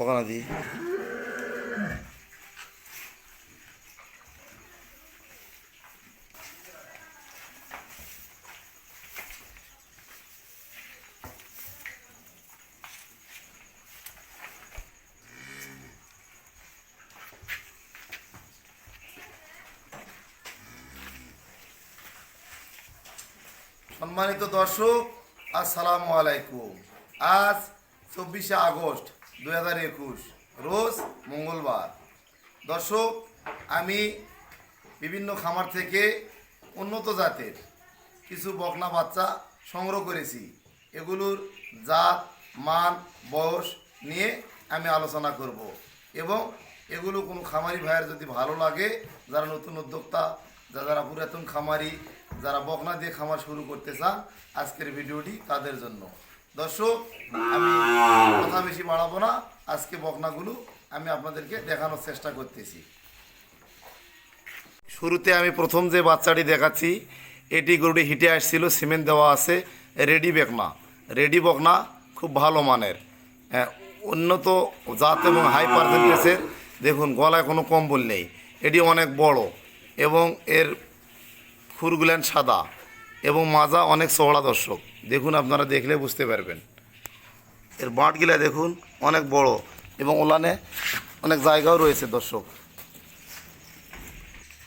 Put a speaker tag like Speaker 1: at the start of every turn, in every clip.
Speaker 1: ওখানে দিই সম্মানিত দর্শক আসসালামু আলাইকুম। আজ চব্বিশে আগস্ট দুই হাজার একুশ, রোজ মঙ্গলবার। দর্শক, আমি বিভিন্ন খামার থেকে উন্নত জাতের কিছু বকনা বাচ্চা সংগ্রহ করেছি। এগুলোর জাত, মান, বয়স নিয়ে আমি আলোচনা করব এবং এগুলো কোনো খামারি ভাইয়ের যদি ভালো লাগে, যারা নতুন উদ্যোক্তা যারা পুরাতন খামারি, যারা বকনা দিয়ে খামার শুরু করতে চান, আজকের ভিডিওটি তাদের জন্য। দর্শক আমি কথা বেশি বাড়াবো না। আজকে বকনাগুলো আমি আপনাদেরকে দেখানোর চেষ্টা করতেছি। শুরুতে আমি প্রথম যে বাচ্চাটি দেখাচ্ছি এটি গরুটি হিটে আসছিল সিমেন্ট দেওয়া আছে রেডি বেকনা। রেডি বকনা খুব ভালো মানের। হ্যাঁ, উন্নত জাত এবং হাই পার্সেন্টেজের দেখুন গলায় কোনো কম্বল নেই। এটি অনেক বড় এবং এর খুরগুলেন সাদা এবং মাজা অনেক চওড়া দর্শক। দেখুন আপনারা দেখলে বুঝতে পারবেন। এর বাঁটগুলা দেখুন অনেক বড় এবং ওলানে অনেক জায়গাও রয়েছে দর্শক।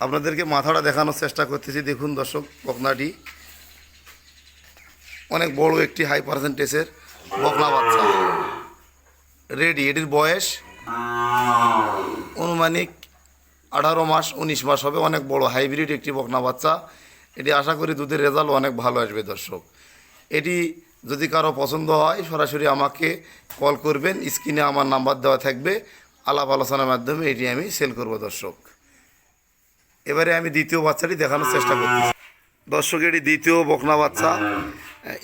Speaker 1: আপনাদেরকে মাথাটা দেখানোর চেষ্টা করতেছি। দেখুন দর্শক, বকনাটি অনেক বড় একটি হাই পার্সেন্টেজের বকনা বাচ্চা। রেডি এটির বয়স অনুমানিক আঠারো মাস, উনিশ মাস হবে। অনেক বড় হাইব্রিড একটি বকনা বাচ্চা। এটি আশা করি দুধের রেজাল্ট অনেক ভালো আসবে দর্শক। এটি যদি কারও পছন্দ হয়, সরাসরি আমাকে কল করবেন। স্ক্রিনে আমার নাম্বার দেওয়া থাকবে। আলাপ আলোচনার মাধ্যমে এটি আমি সেল করব, দর্শক। এবারে আমি দ্বিতীয় বাচ্চাটি দেখানোর চেষ্টা করছি দর্শক, এটি দ্বিতীয় বকনা বাচ্চা।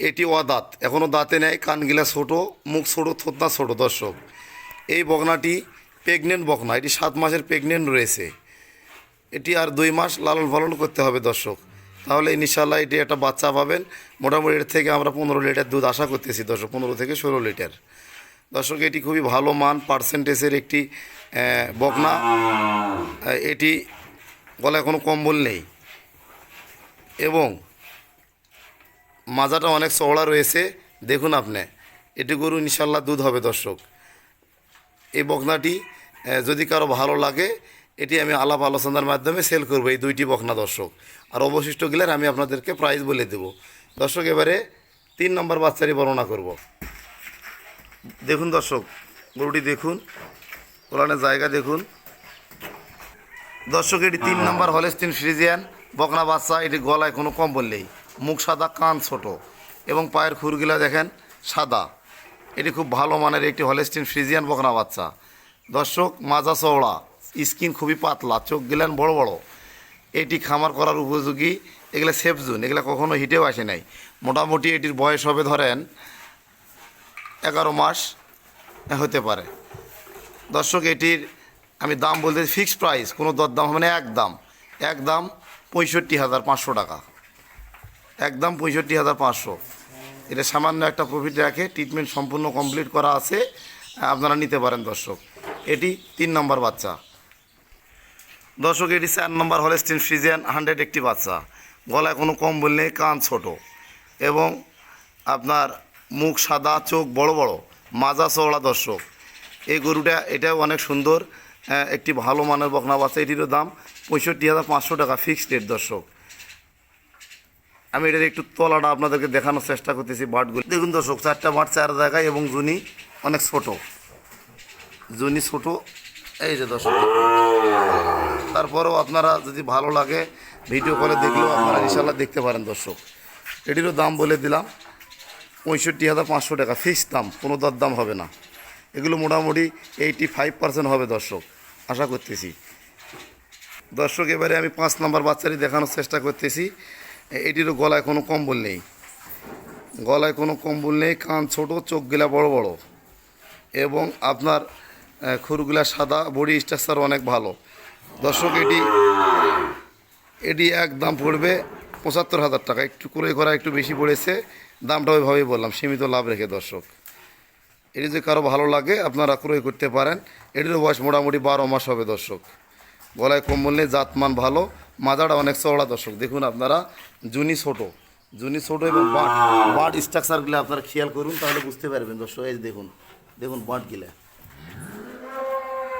Speaker 1: এটি অদাঁত এখনও দাঁতে নেয় কানগিলা ছোট, মুখ ছোট, থোতনা ছোট, দর্শক। এই বকনাটি প্রেগনেন্ট বকনা, এটি সাত মাসের প্রেগনেন্ট রয়েছে। এটি আর দুই মাস লালন পালন করতে হবে, দর্শক। তাহলে ইনশাল্লাহ এটি একটা বাচ্চা পাবেন। মোটামুটি এর থেকে আমরা পনেরো লিটার দুধ আশা করতেছি, দর্শক, পনেরো থেকে ষোলো লিটার। দর্শক, এটি খুবই ভালো মান পার্সেন্টেজের একটি বকনা। এটি গলায় কোনো কম্বল নেই। এবং মাজাটা অনেক চওড়া রয়েছে। দেখুন আপনি, এটি গরু ইনশাল্লাহ দুধ হবে, দর্শক। এই বকনাটি যদি কারও ভালো লাগে এটি আমি আলাপ আলোচনার মাধ্যমে সেল করব এই দুইটি বকনা দর্শক। আর অবশিষ্ট গেলের আমি আপনাদেরকে প্রাইস বলে দেব। দর্শক, এবারে তিন নম্বর বাচ্চারই বর্ণনা করব। দেখুন দর্শক, গরুটি দেখুন ওলানের জায়গা দেখুন। দর্শক, এটি তিন নম্বর হলেস্টিন ফ্রিজিয়ান বকনা বাচ্চা। এটি গলায় কোনো কম্বল নেই। মুখ সাদা, কান ছোট এবং পায়ের খুরগুলা দেখেন সাদা। এটি খুব ভালো মানের একটি হলেস্টিন ফ্রিজিয়ান বকনা বাচ্চা। দর্শক, মাজা চওড়া। স্কিন খুবই পাতলা, চোখ গেলেন বড় বড়। এটি খামার করার উপযোগী, এগুলো সেফ জোন এগুলো কখনো হিটেও আসে নাই। মোটামুটি এটির বয়স হবে ধরেন এগারো মাস হতে পারে। দর্শক, এটির আমি দাম বলতে ফিক্সড প্রাইস কোনো দরদাম হবে না এক দাম এক দাম পঁয়ষট্টি হাজার পাঁচশো টাকা। একদম পঁয়ষট্টি হাজার পাঁচশো। এটা সামান্য একটা প্রফিট রাখে ট্রিটমেন্ট সম্পূর্ণ কমপ্লিট করা আছে, আপনারা নিতে পারেন দর্শক। এটি তিন নম্বর বাচ্চা। দর্শক এটি চার নম্বর হলেস্টিন ফ্রিজিয়ান হান্ড্রেড একটি বাচ্চা। গলায় কোনো কম্বল নেই কান ছোট। এবং আপনার মুখ সাদা চোখ বড় বড় মাজা চওড়া দর্শক। এই গরুটা এটাও অনেক সুন্দর আহ, একটি ভালো মানের বকনা বাচ্চা। এটিরও দাম পঁয়ষট্টি হাজার পাঁচশো টাকা ফিক্সড রেট দর্শক। আমি এটার একটু তলাটা আপনাদেরকে দেখানোর চেষ্টা করতেছি বাটগুলো। দেখুন দর্শক চারটা বাট চার জায়গায় এবং জুনি অনেক ছোট। জুনি ছোট এই যে দর্শক। তারপরেও আপনারা যদি ভালো লাগে ভিডিও কলে দেখলেও আপনারা ইনশাল্লাহ দেখতে পারেন দর্শক। এটিরও দাম বলে দিলাম, পঁয়ষট্টি হাজার পাঁচশো টাকা। ফিক্স দাম, কোনো দর দাম হবে না। এগুলো মোটামুটি এইটি ফাইভ পার্সেন্ট হবে দর্শক, আশা করতেছি। দর্শক, এবারে আমি পাঁচ নাম্বার বাচ্চারই দেখানোর চেষ্টা করতেছি। এটিরও গলায় কোনো কম্বল নেই। গলায় কোনো কম্বল নেই, কান ছোট, চোখগুলা বড় বড়। এবং আপনার খুরগুলা সাদা বডি স্ট্রাকচার অনেক ভালো। দর্শক, এটি এটি এক দাম পড়বে পঁচাত্তর হাজার টাকা। একটু করে করা একটু বেশি পড়েছে, দামটা ওইভাবেই বললাম, সীমিত লাভ রেখে দর্শক। এটি যদি কারও ভালো লাগে, আপনারা ক্রয় করতে পারেন। এটির বয়স মোটামুটি বারো মাস হবে দর্শক। গলায় কম্বল নেই জাতমান ভালো, মাজাটা অনেক চওড়া দর্শক। দেখুন আপনারা, জুনি ছোটো জুনি ছোটো এবং বাট বাট স্ট্রাকচারগুলো আপনারা খেয়াল করুন, তাহলে বুঝতে পারবেন দর্শক। এই দেখুন দেখুন বাটগুলা।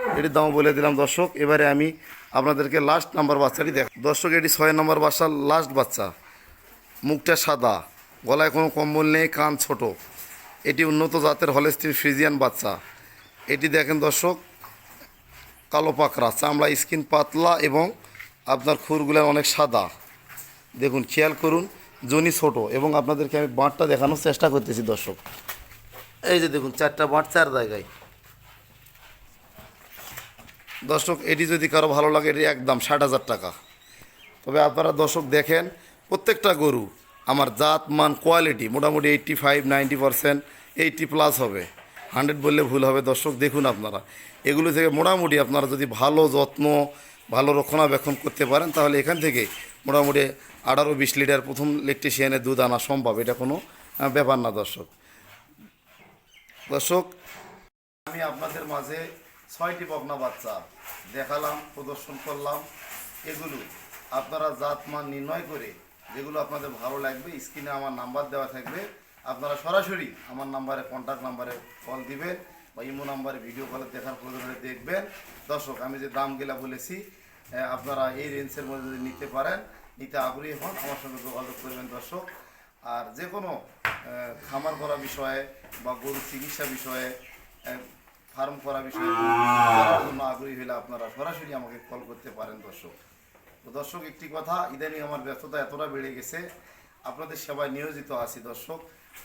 Speaker 1: এটির দাম বলে দিলাম, দর্শক। এবারে আমি আপনাদেরকে লাস্ট নাম্বার বাচ্চাটি দেখ দর্শক, এটি ছয় নম্বর বাচ্চার লাস্ট বাচ্চা। মুখটা সাদা, গলায় কোনো কম্বল নেই, কান ছোট। এটি উন্নত জাতের হলেস্টিন ফ্রিজিয়ান বাচ্চা। এটি দেখেন, দর্শক, কালো পাকড়া, চামড়া, স্কিন পাতলা এবং আপনার খুরগুলো অনেক সাদা। দেখুন, খেয়াল করুন, জনি ছোট এবং আপনাদেরকে আমি বাঁটটা দেখানোর চেষ্টা করতেছি, দর্শক। এই যে দেখুন, চারটা বাঁট চার জায়গায়। দর্শক, এটি যদি কারও ভালো লাগে, এটি একদম ষাট হাজার টাকা। তবে আপনারা দর্শক দেখেন, প্রত্যেকটা গরু আমার জাত, মান কোয়ালিটি মোটামুটি eighty five ninety percent eighty plus হবে। হান্ড্রেড বললে ভুল হবে, দর্শক দেখুন আপনারা। এগুলো থেকে মোটামুটি আপনারা যদি ভালো যত্ন, ভালো রক্ষণাবেক্ষণ করতে পারেন, তাহলে এখান থেকে মোটামুটি আঠারো বিশ লিটার প্রথম ইলেকট্রিশিয়ানের দুধ আনা সম্ভব। এটা কোনো ব্যাপার না দর্শক। দর্শক, আমি আপনাদের মাঝে ছয়টি বকনা বাচ্চা দেখালাম, প্রদর্শন করলাম। এগুলো আপনারা জাত মান নির্ণয় করে যেগুলো আপনাদের ভালো লাগবে, স্ক্রিনে আমার নাম্বার দেওয়া থাকবে। আপনারা সরাসরি আমার নাম্বারে কন্ট্যাক্ট নাম্বারে কল দিবেন বা ইমো নাম্বারে ভিডিও কলে দেখার প্রয়োজন দেখবেন। দর্শক, আমি যে দামগুলা বলেছি আপনারা এই রেঞ্জের মধ্যে যদি নিতে পারেন, নিতে আগ্রহী হন, আমার সঙ্গে যোগাযোগ করবেন দর্শক। আর যে কোনো খামার করা বিষয়ে বা গরু চিকিৎসা বিষয়ে ফার্ম করা বিষয়ে করার জন্য আগ্রহী হলে আপনারা সরাসরি আমাকে কল করতে পারেন দর্শক। তো দর্শক একটি কথা ইদানিং আমার ব্যস্ততা এতটা বেড়ে গেছে আপনাদের সেবায় নিয়োজিত আছি দর্শক।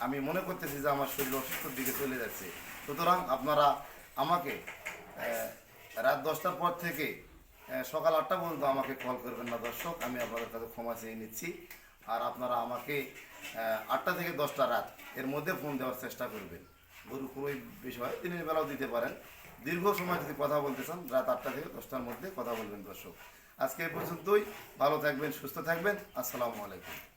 Speaker 1: আমি মনে করতেছি যে আমার শরীর অসুস্থর দিকে চলে যাচ্ছে। সুতরাং আপনারা আমাকে রাত দশটার পর থেকে সকাল আটটা পর্যন্ত আমাকে কল করবেন না দর্শক। আমি আপনাদের কাছে ক্ষমা চেয়ে নিচ্ছি। আর আপনারা আমাকে আটটা থেকে দশটা রাত এর মধ্যে ফোন দেওয়ার চেষ্টা করবেন। গরু খুবই বিষয়। দিনের বেলাও দিতে পারেন। দীর্ঘ সময় যদি কথা বলতে চান, রাত আটটা থেকে দশটার মধ্যে কথা বলবেন দর্শক। আজকে এই পর্যন্তই। ভালো থাকবেন, সুস্থ থাকবেন। আসসালামু আলাইকুম।